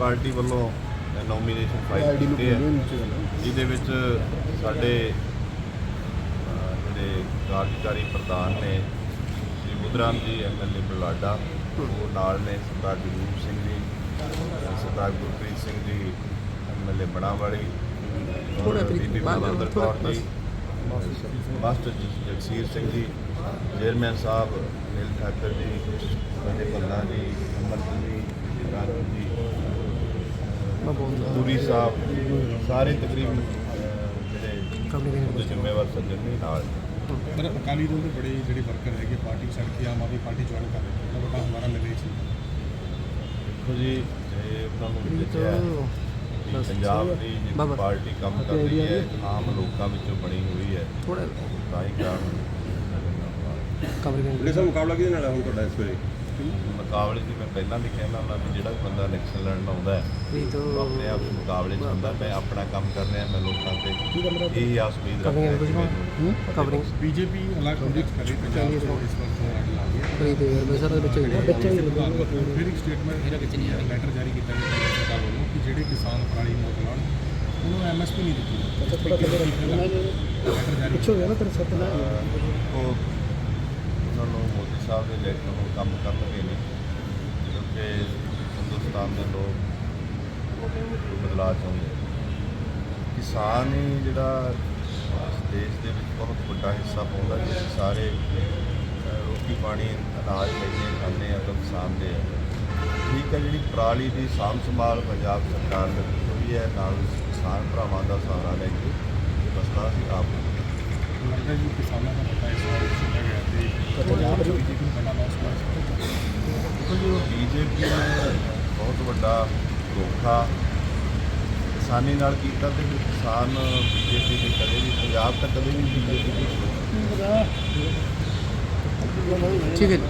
Party ਵੱਲੋਂ nomination file ਕੀਤੀ ਹੈ। ਜਿਹਦੇ ਵਿੱਚ ਸਾਡੇ ਜਿਹੜੇ ਕਾਰਜਕਾਰੀ ਪ੍ਰਧਾਨ ਨੇ ਸ਼੍ਰੀ ਬੁੱਧਰਾਮ ਜੀ ਐਮਐਲਏ ਬੁਲਾਡਾ ਉਹ ਨਾਲ ਨੇ ਸਰਦਾਰ ਜਗਰੂਪ ਸਿੰਘ ਜੀ ਸਰਦਾਰ ਗੁਰਪ੍ਰੀਤ ਸਿੰਘ ਜੀ ਐਮਐਲਏ ਬਣਾਵਾਲੀ ਥੋੜ੍ਹਾ ਤਰੀਕ ਬਾਅਦ ਜੀ ਮਾਸਟਰ ਜ- ਜਗਸੀਰ ਸਿੰਘ ਜੀ ਚੇਅਰਮੈਨ ਸਾਹਿਬ ਨੀਲ ਠਾਕਰ ਜੀ ਅਜੇ ਭੱਲਾ ਜੀ ਅਮਰ ਜੀ ਰਾਜੂ ਜੀ ਪੂਰੀ ਸਾਹਿਬ ਸਾਰੇ ਤਕਰੀਬਨ ਜਿਹੜੇ ਜ਼ਿੰਮੇਵਾਰ ਸੱਜਣ ਨੇ ਨਾਲ ਪਰ ਅਕਾਲੀ ਦਲ ਦੇ ਬੜੇ ਜਿਹੜੇ ਵਰਕਰ ਹੈਗੇ ਪਾਰਟੀ ਛੱਡ ਕੇ ਆਮ ਆਦਮੀ ਪਾਰਟੀ ਜੁਆਇਨ ਕਰ ਰਹੇ ਨੇ ਵੱਡਾ ਹਮਾਰਾ ਮਿਲੇ ਸੀ। ਦੇਖੋ ਜੀ ਜੇ ਉਹਨਾਂ ਨੂੰ ਇਹ ਦੱਸਿਆ ਤਾਂ ਕਿ ਬਸ ਪੰਜਾਬ ਦੀ ਜਿਹੜੀ। ਪਾਰਟੀ ਕੰਮ ਕਰ ਰਹੀ ਹੈ ਆਮ ਲੋਕਾਂ ਵਿੱਚੋਂ ਬਣੀ ਹੋਈ ਹੈ। ਥੋੜਾ ਤਾਂ ਹੀ ਕਾਰਨ ਦਾ ਮੁਕਾਬਲਾ ਕਿਹਦੇ ਨਾਲ ਹੈ ਹੁਣ ਤੁਹਾਡਾ ਇਸ ਵੇਲੇ? ਮੁਕਾਬਲੇ ਦੀ ਮੈਂ ਪਹਿਲਾਂ ਵੀ ਕਹਿੰਦਾ ਹੁੰਦਾ ਵੀ ਜਿਹੜਾ ਵੀ ਬੰਦਾ ਇਲੈਕਸ਼ਨ ਲੜਨ ਆਉਂਦਾ ਹੈ ਤਾਂ ਆਪਣੇ ਆਪ ਨੂੰ ਮੁਕਾਬਲੇ 'ਚ ਹੁੰਦਾ ਮੈਂ ਆਪਣਾ ਕੰਮ ਕਰ ਰਿਹਾ ਮੈਂ ਲੋਕਾਂ ਤੇ ਇਹੀ ਆਸ ਉਮੀਦ ਰੱਖਦਾ ਕਵਰਿੰਗ ਬੀਜੇਪੀ ਅਲੱਗ ਕੰਡਿਕਟ ਕਰੇ ਪੰਜਾਬ ਤੋਂ ਇਸ ਵਾਰ ਤੋਂ ਅੱਡ ਲਾ ਗਿਆ ਕਰੀ ਤੇ ਬਸਰ ਦੇ ਬੱਚੇ ਬੱਚੇ ਫਿਰ ਇੱਕ ਸਟੇਟਮੈਂਟ ਲੈਟਰ ਜਾਰੀ ਕੀਤਾ ਗਿਆ ਸਰਕਾਰ ਵੱਲੋਂ ਕਿ ਜਿਹੜੇ ਕਿਸਾਨ ਪਰਾਲੀ ਮੁੱਕ ਲਾਉਣ ਉਹਨਾਂ ਐਮਐਸਪੀ ਨਹੀਂ ਦਿੱਤੀ ਲੈਟਰ ਜਾਰੀ ਪਿੱਛੇ ਹੋ ਗਿਆ ਨਾ ਤੇਰੇ ਸੱਤ ਨਾਲ ਉਹ ਉਹਨਾਂ ਨੂੰ ਮੋਦੀ ਸਾਹਿਬ ਦੇ ਲੈਟਰ ਨੂੰ ਕੰਮ ਕਰਨਗੇ ਨਹੀਂ। ਕਿਉਂਕਿ ਹਿੰਦੁਸਤਾਨ ਦੇ ਲੋਕ ਬਦਲਾਅ ਚਾਹੁੰਦੇ ਕਿਸਾਨ ਹੀ ਜਿਹੜਾ ਦੇਸ਼ ਦੇ ਵਿੱਚ ਬਹੁਤ ਵੱਡਾ ਹਿੱਸਾ ਪਾਉਂਦਾ ਜਿਸ ਸਾਰੇ ਰੋਟੀ ਪਾਣੀ ਅਨਾਜ ਲੈਂਦੇ ਖਾਂਦੇ ਆ ਤਾਂ ਕਿਸਾਨ ਦੇ ਆ। ਠੀਕ ਹੈ ਜਿਹੜੀ ਪਰਾਲੀ ਦੀ ਸਾਂਭ ਸੰਭਾਲ ਪੰਜਾਬ ਸਰਕਾਰ ਕੀਤੀ ਹੋਈ ਹੈ ਨਾਲ ਕਿਸਾਨ ਭਰਾਵਾਂ ਦਾ ਸਹਾਰਾ ਲੈ ਕੇ ਇਹ ਮਸਲਾ ਅਸੀਂ ਆਪ ਲੱਗਦਾ ਜੀ ਕਿਸਾਨਾਂ ਦਾ ਪਤਾ ਇਸ ਵਾਰ ਸੁਣਿਆ ਗਿਆ ਤੇ ਪੰਜਾਬ ਚ ਬੀਜੇਪੀ ਨੂੰ ਬੜਾ ਦੇਖੋ ਜੀ ਉਹ ਬੀਜੇਪੀ ਨੇ ਬਹੁਤ ਵੱਡਾ ਧੋਖਾ ਕਿਸਾਨੀ ਨਾਲ ਕੀਤਾ ਤੇ ਫਿਰ ਕਿਸਾਨ ਬੀਜੇਪੀ ਦੇ ਕਦੇ ਵੀ, ਪੰਜਾਬ ਤਾਂ ਕਦੇ ਵੀ ਬੀਜੇਪੀ ਦੀ ਠੀਕ ਹੈ ਜੀ।